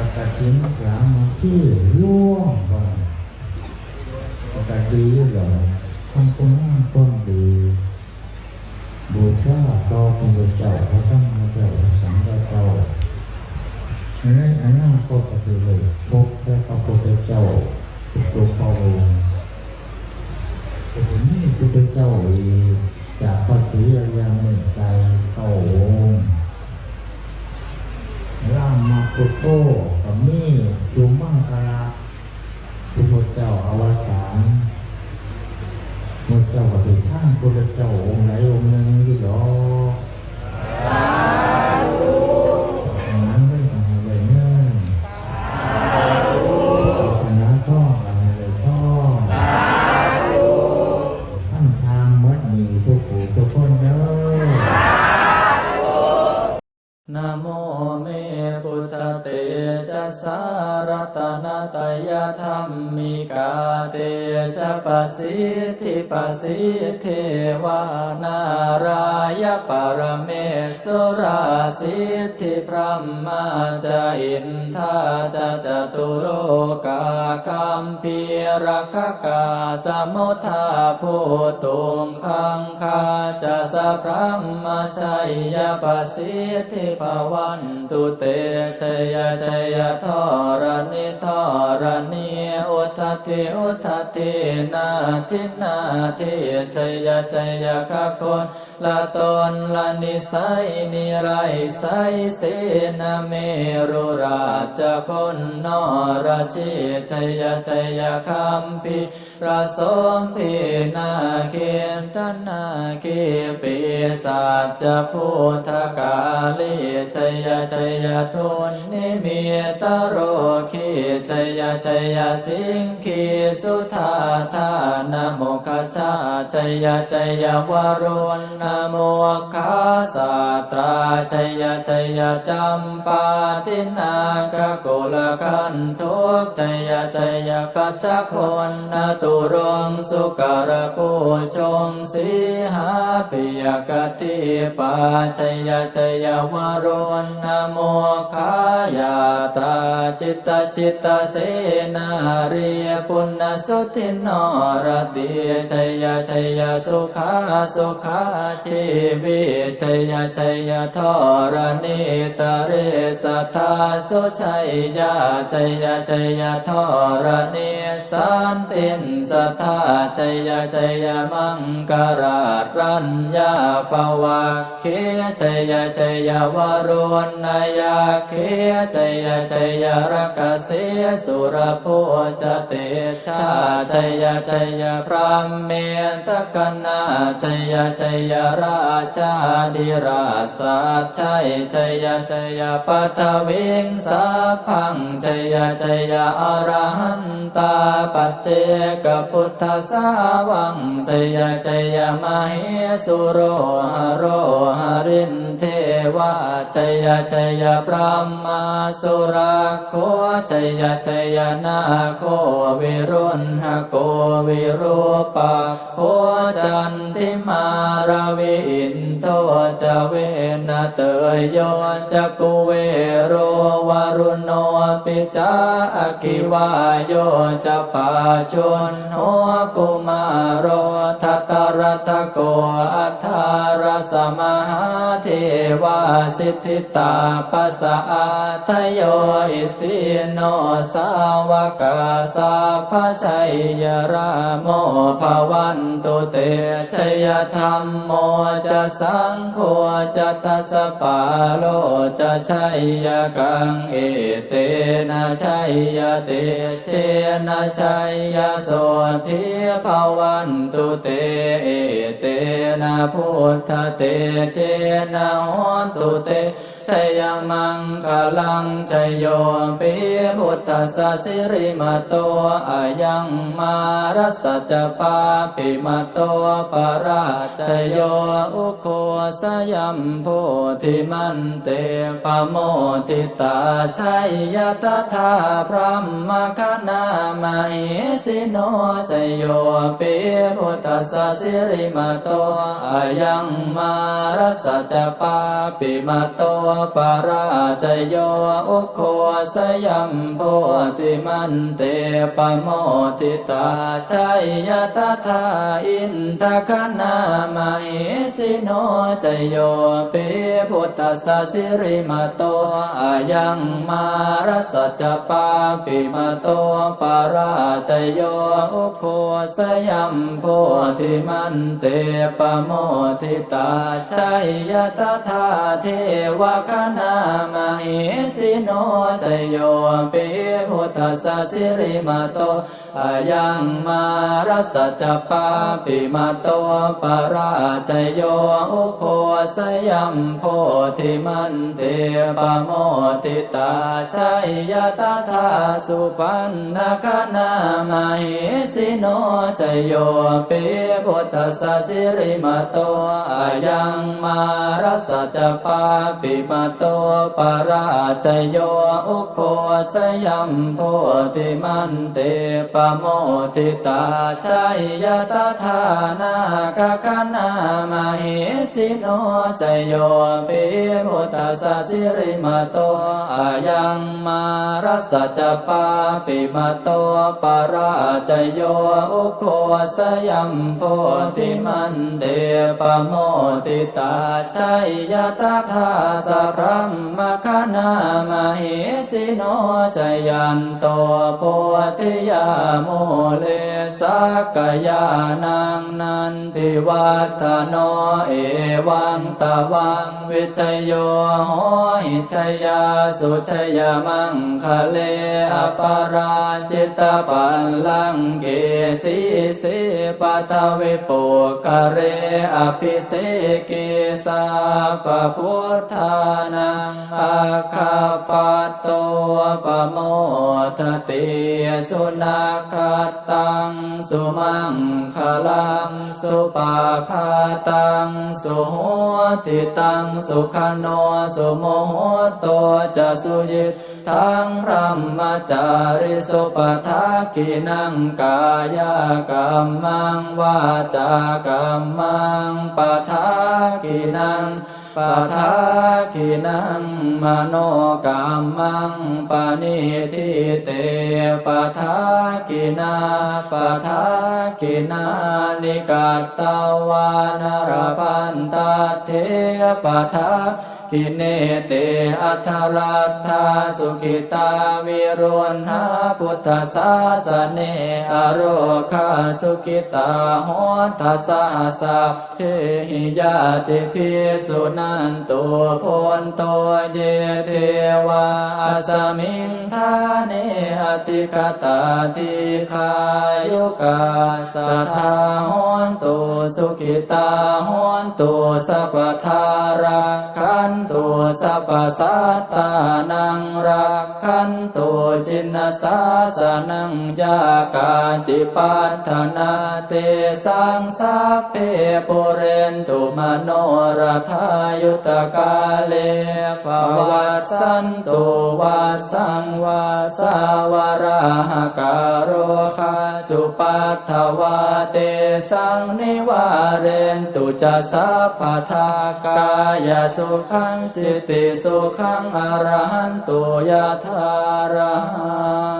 ประกาศทิ้งหลังมาที่ร่วงก่อนประกาศดีเหรอทำคนงามต้นดีบูชาต่อพระเจ้าพระธรรมเจ้าะสังฆเจ้าในอนาคตก็คือเลยพบแค่พระพุทธเจ้าตัวพระองค์แต่ทีนี้พุทธเจ้าอีกจากพระศรีอริยเมตไตรเข้าองค์ร่าง มาพุทโธกับมี เตชะปสิทธิปสิทธิวานารายปรเมสุราสิทธิพระมาจอินทาจะจตุโรกาคัมพีรักกาสมุทาภูตุงคังคาจะสะพระมชัยยปสิททิภวันตุเตชยชยทรณิทรณีอุทติอุทตินาทินาทิชยชยขคน ละตนละนิสัยนิไรไสเสนาเมรุราชพลนอราชิชยชยคัมพีระสมพีนาเคียนตนาคีปีศาจจะพุทธกาลีชยชยทุนนิมิตโรคีชยชยสิงคีสุธาธานโมคชาชยชยวรุณโมคาสาตราชยชยจำปาตินาคกุลคันทุกชยชยกัจจคนนตุรงสุการผู้ชงสีหา ปิยกติปาชยชยวรุณนโมคายาตาจิตตชิตเสนารีปุณสุทินรติชยชยสุขาสุขาชีวิชยชยทรณิตเรสัทธาสุชัยยาชยชยทรณิสันตินสัทธาชยชยมังกรารัญญาปวะเคชยชยวรุณยาเคชยชยรักเสสุรโพจเตชาชยชยพระเมตกนาชยชยราชาธิราสัจชัยชยชยปัทวิงสัพพังชยชยอรหันตาปเจกพุทธสาวังชยชยมเหสุุโรหโรหรินเทวาชยชยพระมาสุราโคชยชยนาโควิรุณหโกวิรูปะโคจันทิมารวิินโทจเวนะเตยโยจกุเวโรวารุโนปิจาอคิวายโยจะปาชนโหกุมาร โรทัตตรทโกอัทธารสมหาเทวาสิทธิตาปัสสะทโยอิสิโนสาวกาสาพชัยยราโมภวันตุเตชยธรรมโมจะสังโฆจะทัสปาโลจะชัยยกังเอเตนะชัยยเตเชนะชัยยโสทิภวันตุเตเอเตนะพุทธเตเชนะโหนตุเตชยมังคลังชยโยปิพุทธสสิริมาโตอายังมารัสจปาปิมาโตปาราชโยอุโค สยัมโพธิมันเตปโมทิตาชัยยตถาพระมคณามหิสิโนชยโยปิพุทธสสิริมาโตอายังมารัสจปาปิมาโตปราจโยอุโคสยัมโพธิมันเตปโมทิตาชัยยตถาอินทคณามหิสิโนจโยปิพุทธสสิริมาโตอายังมารสัจปาปิมาโตปาราจโยอุโคสยัมโพธิมันเตปโมทิตาชัยยตถาเทวคณามหิสิโนจโยปิพุทธสสิริมาโตอายังมารสัจจปาปิมาโตปราจโยอุโคสยัมโพธิมันเตปโมทิตาชัยยตถาสุปันนคณามหิสิโนจโยปิพุทธสสิริมาโตอายังมารสัจจปาปิมาโตปราจโยอุโคสยัมโพธิมันเตปะโมทิตาชัยยตถานาคคณามาเหสิโนจโยปิพุทธสสิริมาโตอายังมารสัจจปาปิมาโตปราจโยอุโคสยัมโพธิมันเตปโมทิตาชัยยตถาสัพพมมคณามาเหสิโนจยันโตโพธิยาโมเลสักยานังนันทิวัฒโนเอวังตะวังวิชยโยโหหิชยาสุชยมังคะเลอปาราจิตปัลลังเกสีสิปะทวิปุกะเรอภิเสกิสาปพุทธานังอาคาปัตโตปโมทติสุนัขตัง สุมังคลัง สุปาพาตัง สุโหติตัง สุขโนสุโมโหโตจะสุยิตทังพระมจาริสุปทักขินังกายกรรมังวาจากรรมังปทักขินัง ปะทากินังมโนกรรมังปานิทิเตปะทากินาปะทากินานิกาตตวานารพันตาเทปะทากิเนเตอัทรัตถาสุขิตาวิรุณหาพุทธศาสเนอโรคาสุขิตาโหทัสสะสะเพหิยาติพิสุนันตุพนโตเยเทวาสมิงทาเนอติคตาทิคายุกาสัทธาโห นตุสุขิตาโหนตุสัพพทาราคันตุสัพพสัตตานังรักขันตุจินสาสนังยากาจิปัฏฐนาเตสังสัพเพปุเรนตุมโนรทายุตกาเลภวัตสันตุวัสสังวาสาวราหการโรคาจุปัฏฐวาเตสังนิวาเรนตุจะสัพพทากายสุขังจิติสุขังอรหันตุยะธารหัง